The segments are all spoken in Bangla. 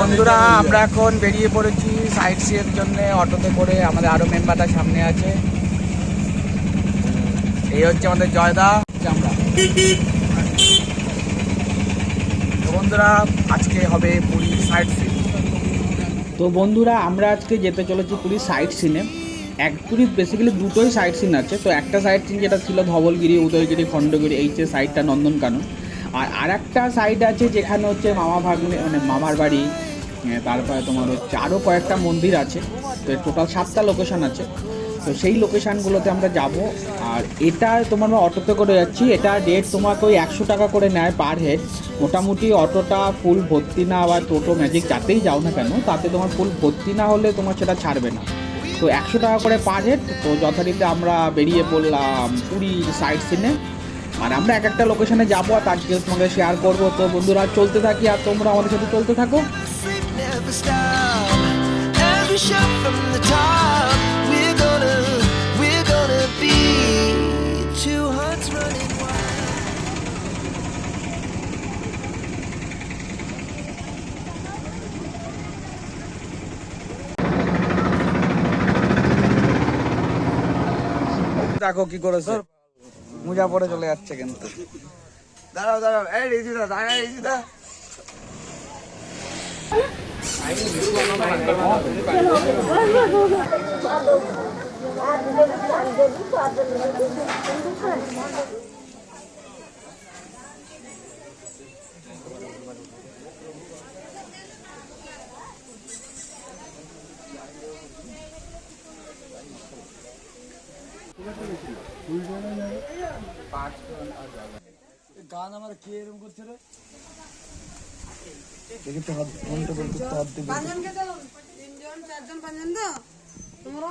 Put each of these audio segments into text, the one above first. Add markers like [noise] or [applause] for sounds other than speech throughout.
বন্ধুরা, আমরা এখন বেরিয়ে পড়েছি সাইট সিয়ের জন্য, অটোতে করে আমাদের আরও মেম্বারটা সামনে আছে। এই হচ্ছে আমাদের জয়দা আমরা। বন্ধুরা, আজকে হবে পুরী সাইট সিন। তো বন্ধুরা, আমরা আজকে যেতে চলেছি পুরী সাইট সিনে। এক পুরী বেসিক্যালি দুটোই সাইট সিন আছে। তো একটা সাইট সিন যেটা ছিল ধবলগিরি, উদয়গিরি, খণ্ডগিরি, এই যে সাইডটা নন্দনকানন। আর আর একটা সাইড আছে যেখানে হচ্ছে মামা ভাগ্নে মানে মামার বাড়ি। তারপরে তোমার হচ্ছে আরও কয়েকটা মন্দির আছে। তো টোটাল সাতটা লোকেশান আছে। তো সেই লোকেশানগুলোতে আমরা যাব। আর এটা তোমার অটোতে করে যাচ্ছি। এটা রেট তোমাকে ওই একশো টাকা করে নেয় পার হেড মোটামুটি অটোটা ফুল ভর্তি না বা টোটো ম্যাজিক যাতেই যাও না কেন, তাতে তোমার ফুল ভর্তি না হলে তোমার সেটা ছাড়বে না। তো একশো টাকা করে পার হেড তো যথারীতি আমরা বেরিয়ে পড়লাম পুরী সাইড সিনে আর আমরা এক একটা লোকেশনে যাব আর তাকে তোমাকে শেয়ার করব। তো বন্ধুরা চলতে থাকি আর তোমরা আমাদের সাথে চলতে থাকো। দেখো কি করে মুজা পরে চলে যাচ্ছে কিন্তু। দাঁড়াও দাঁড়াও এই রিজিদা দাঁড়া রিজিদা গান আমার কে এরকম করছে রে? দেখি তো হাত ফোনটা বলতে তো হাত দিবি পাঁচজনকে তো তিনজন চারজন পাঁচজন তো? তোমরা?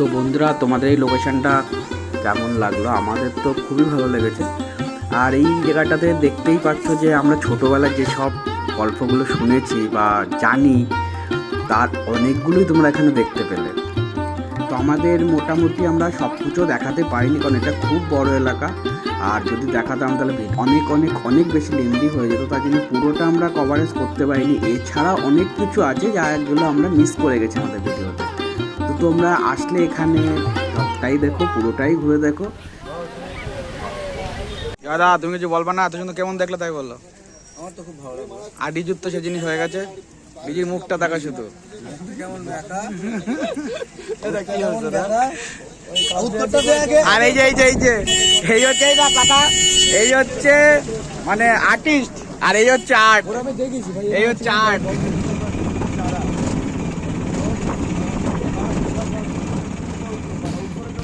তো বন্ধুরা, তোমাদের এই লোকেশনটা কেমন লাগল? আমাদের তো খুবই ভালো লেগেছে। আর এই জায়গাটাতে দেখতেই পাচ্ছ যে আমরা ছোটোবেলায় যেসব গল্পগুলো শুনেছি বা জানি, তার অনেকগুলোই তোমরা এখানে দেখতে পেলে। তো আমাদের মোটামুটি আমরা সব কিছু দেখাতে পারিনি, কারণ এটা খুব বড় এলাকা। আর যদি দেখাতাম, তাহলে অনেক অনেক অনেক বেশি লেন্দি হয়ে যেত। তার জন্য পুরোটা আমরা কভারেজ করতে পারিনি। এছাড়া অনেক কিছু আছে যাগুলো আমরা মিস করে গেছি আমাদের ভিডিওতে তোমরা আসলে এখানে সবটাই দেখো পুরোটাই ঘুরে দেখো। দাদা তুমি কিছু বলবা না? এত সুন্দর কেমন দেখলে তাই বলল? আমার তো খুব ভালো লাগল আর ডিজুর তো সে জিনিস হয়ে গেছে। ডিজির মুখটা দেখা শুধু। কেমন দেখা? [laughs] এটা কি হচ্ছে দাদা? উত্তরটা দে আগে। আর এই যে এই যে এই যে এই হচ্ছে এই না কাকা এই হচ্ছে মানে আর্টিস্ট আর এই হচ্ছে আর্ট এই হচ্ছে আর্ট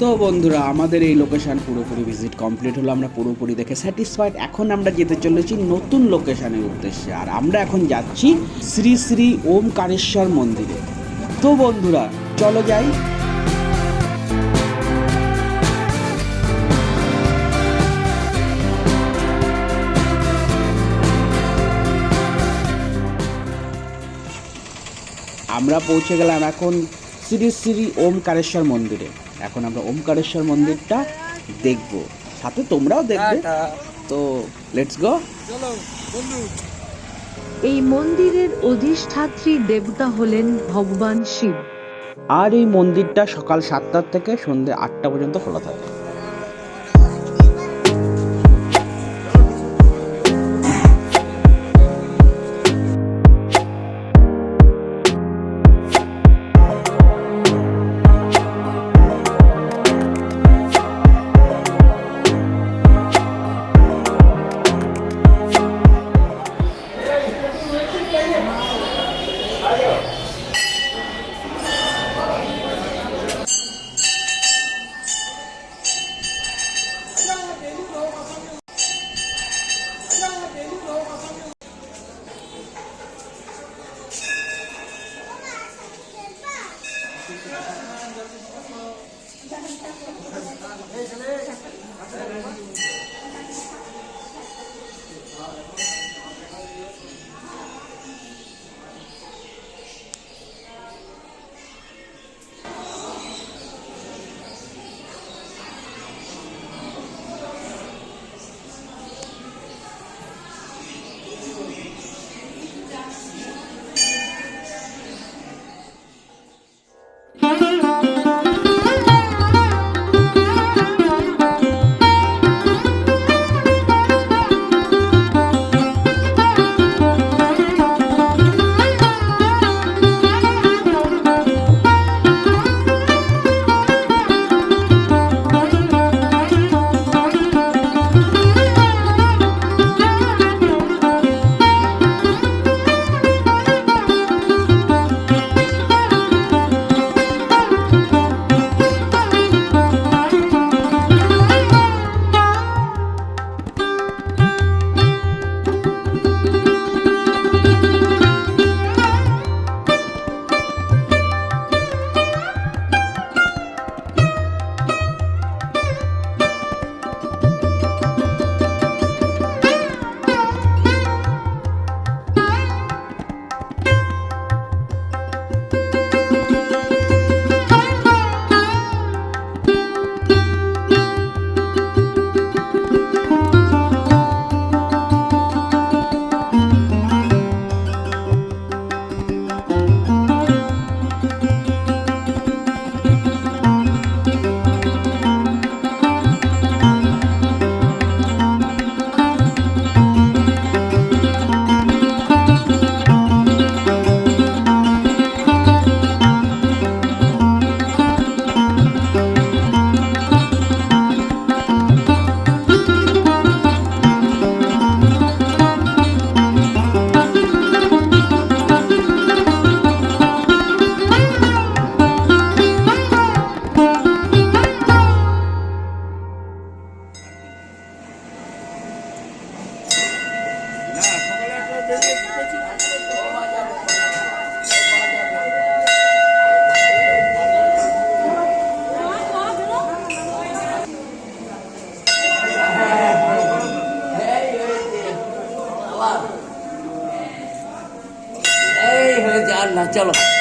তো বন্ধুরা, আমাদের এই লোকেশান পুরোপুরি ভিজিট কমপ্লিট হলো। আমরা পুরোপুরি দেখে স্যাটিসফাইড এখন আমরা যেতে চলেছি নতুন লোকেশানের উদ্দেশ্যে। আর আমরা এখন যাচ্ছি শ্রী শ্রী ওমকারেশ্বর মন্দিরে। তো বন্ধুরা, চলো যাই। আমরা পৌঁছে গেলাম এখন শ্রী শ্রী ওমকারেশ্বর মন্দিরে। এখন আমরা ওমকারেশ্বর মন্দিরটা দেখব। সাথে তোমরাও দেখবে। তো লেটস গো এই মন্দিরের অধিষ্ঠাত্রী দেবতা হলেন ভগবান শিব। আর এই মন্দিরটা সকাল সাতটার থেকে সন্ধ্যে আটটা পর্যন্ত খোলা থাকে। হয়েছে আর না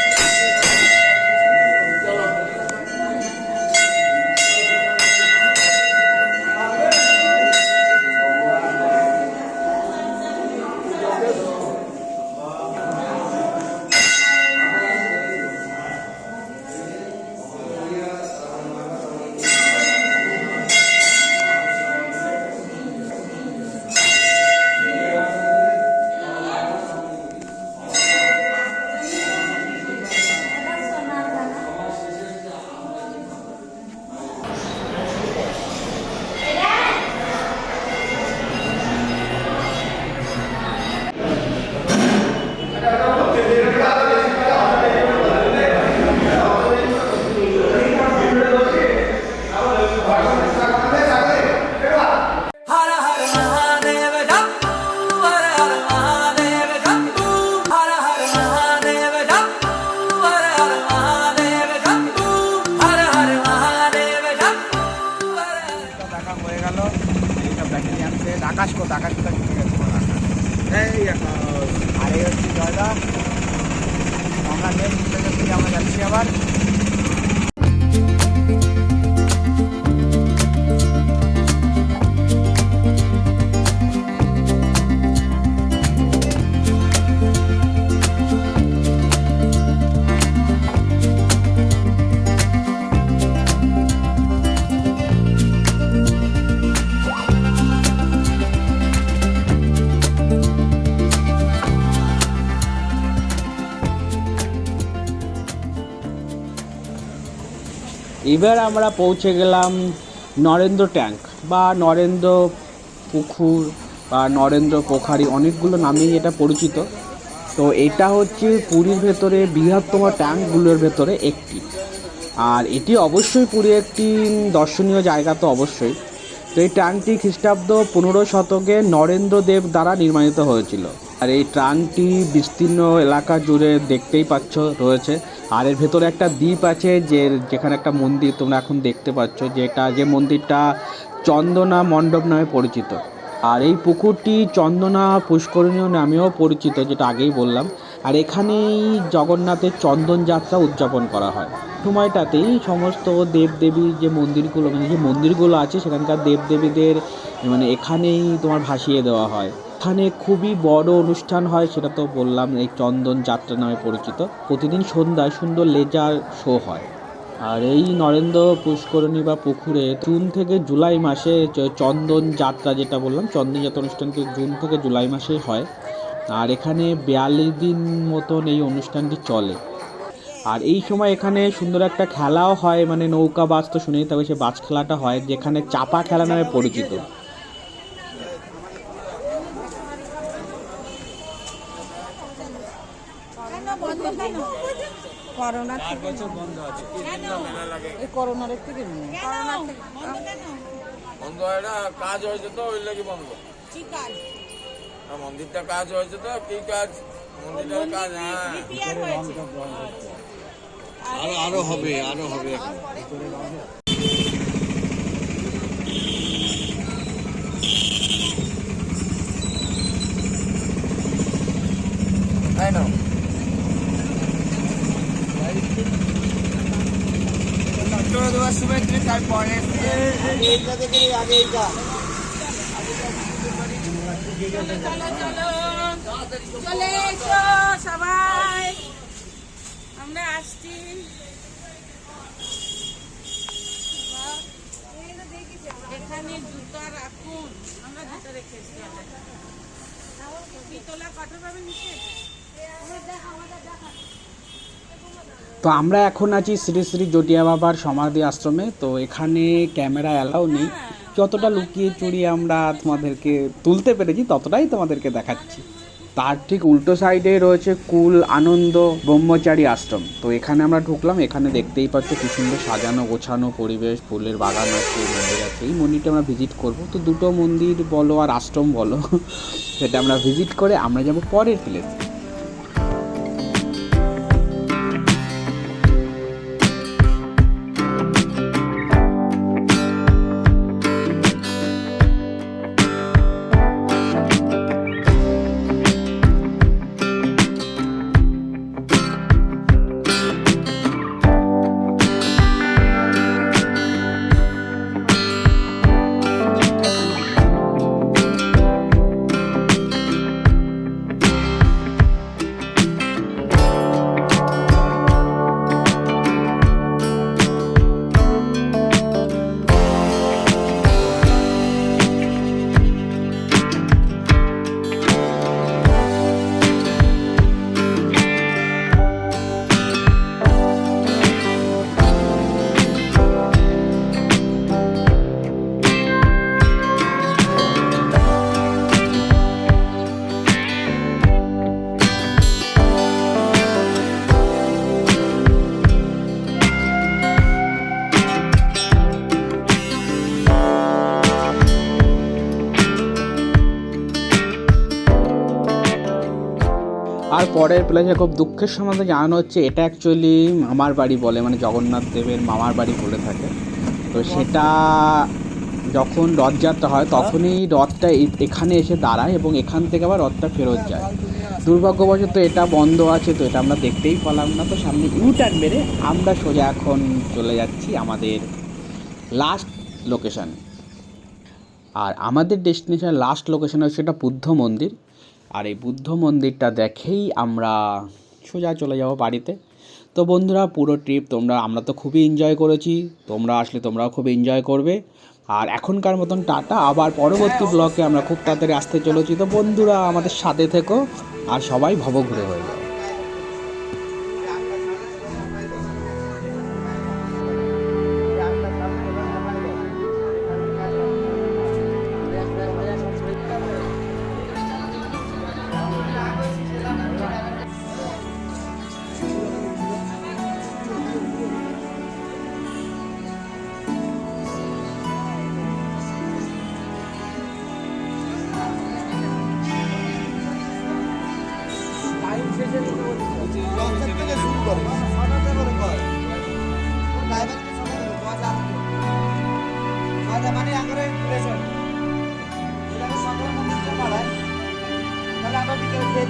আকাশ কত? আকাশ কোথায় ঠিক আছে বল, এই আর হচ্ছে জয়দা? আমরা থেকে আমরা যাচ্ছি আবার। এবার আমরা পৌঁছে গেলাম নরেন্দ্র ট্যাঙ্ক বা নরেন্দ্র পুকুর বা নরেন্দ্র পোখারি অনেকগুলো নামেই এটা পরিচিত। তো এটা হচ্ছে পুরীর ভেতরে বৃহত্তম ট্যাঙ্কগুলোর ভেতরে একটি। আর এটি অবশ্যই পুরী একটি দর্শনীয় জায়গা তো অবশ্যই। তো এই ট্যাঙ্কটি খ্রিস্টাব্দ পনেরো শতকে নরেন্দ্র দেব দ্বারা নির্মাণিত হয়েছিল। আর এই ট্যাঙ্কটি বিস্তীর্ণ এলাকা জুড়ে দেখতেই পাচ্ছ, রয়েছে। আর এর ভেতরে একটা দ্বীপ আছে যে, যেখানে একটা মন্দির তোমরা এখন দেখতে পাচ্ছ, যেটা, যে মন্দিরটা চন্দনা মণ্ডপ নামে পরিচিত। আর এই পুকুরটি চন্দনা পুষ্করণীয় নামেও পরিচিত, যেটা আগেই বললাম। আর এখানেই জগন্নাথের চন্দন যাত্রা উদযাপন করা হয়। সময়টাতেই সমস্ত দেবদেবী যে মন্দিরগুলো মানে যে মন্দিরগুলো আছে, সেখানকার দেবদেবীদের মানে এখানেই তোমার ভাসিয়ে দেওয়া হয়। এখানে খুবই বড় অনুষ্ঠান হয়, সেটা তো বললাম, এই চন্দন যাত্রা নামে পরিচিত। প্রতিদিন সন্ধ্যায় সুন্দর লেজার শো হয়। আর এই নরেন্দ্র পুষ্করণী বা পুকুরে জুন থেকে জুলাই মাসে চন্দন যাত্রা যেটা বললাম, চন্দন যাত্রা অনুষ্ঠানটি জুন থেকে জুলাই মাসে হয়। আর এখানে বিয়াল্লিশ দিন মতন এই অনুষ্ঠানটি চলে। আর এই সময় এখানে সুন্দর একটা খেলাও হয় মানে নৌকা বাস তো শুনেই তবে সে বাস খেলাটা হয়, যেখানে চাপা খেলা নামে পরিচিত। করোনা বছর বন্ধ আছে। এই করোনার থেকে বন্ধ হয় না কাজ হয়েছে তো ওই লাগি বন্ধ। কি কাজ? মন্দিরটা কাজ হয়েছে তো কি কাজ? মন্দিরটার কাজ হ্যাঁ। আরও আরও হবে আরও হবে তাই না চলে এসো সবাই। আমরা আসছি। এখানে জুতা রাখুন। আমরা জুতা রেখেছি পিতলা কাঠের পাবে নিচে তো আমরা এখন আছি শ্রী শ্রী জটিয়া বাবার সমাধি আশ্রমে তো এখানে ক্যামেরা অ্যালাউ নেই। যতটা লুকিয়ে চুরিয়ে আমরা তোমাদেরকে তুলতে পেরেছি ততটাই তোমাদেরকে দেখাচ্ছি। তার ঠিক উল্টো সাইডে রয়েছে কুল আনন্দ ব্রহ্মচারী আশ্রম। তো এখানে আমরা ঢুকলাম এখানে দেখতেই পাচ্ছ কি সুন্দর সাজানো গোছানো পরিবেশ ফুলের বাগান আছে মন্দির আছে। এই মন্দিরটা আমরা ভিজিট করব। তো দুটো মন্দির বলো আর আশ্রম বলো [laughs] সেটা আমরা ভিজিট করে আমরা যাব পরের প্লেস পরের প্লেসে খুব দুঃখের সমাজে জানানো হচ্ছে, এটা অ্যাকচুয়ালি মামার বাড়ি বলে মানে জগন্নাথ দেবের মামার বাড়ি বলে থাকে। তো সেটা যখন রথযাত্রা হয়, তখনই রথটা এখানে এসে দাঁড়ায় এবং এখান থেকে আবার রথটা ফেরত যায়। দুর্ভাগ্যবশত এটা বন্ধ আছে, তো এটা আমরা দেখতেই পেলাম না। তো সামনে ইউটার্ন মেরে আমরা সোজা এখন চলে যাচ্ছি আমাদের লাস্ট লোকেশন আর আমাদের ডেস্টিনেশন লাস্ট লোকেশন হচ্ছে এটা বুদ্ধ মন্দির। আর এই বুদ্ধ মন্দিরটা দেখেই আমরা সোজা চলে যাব বাড়িতে। তো বন্ধুরা, পুরো ট্রিপ তোমরা, আমরা তো খুবই এনজয় করেছি। তোমরা আসলে তোমরাও খুব এনজয় করবে। আর এখনকার মতন টাটা। আবার পরবর্তী ব্লকে আমরা খুব তাড়াতাড়ি আসতে চলেছি। তো বন্ধুরা, আমাদের সাথে থেকো। আর সবাই ভবঘুরে হয়ে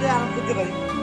আরাম করতে পারি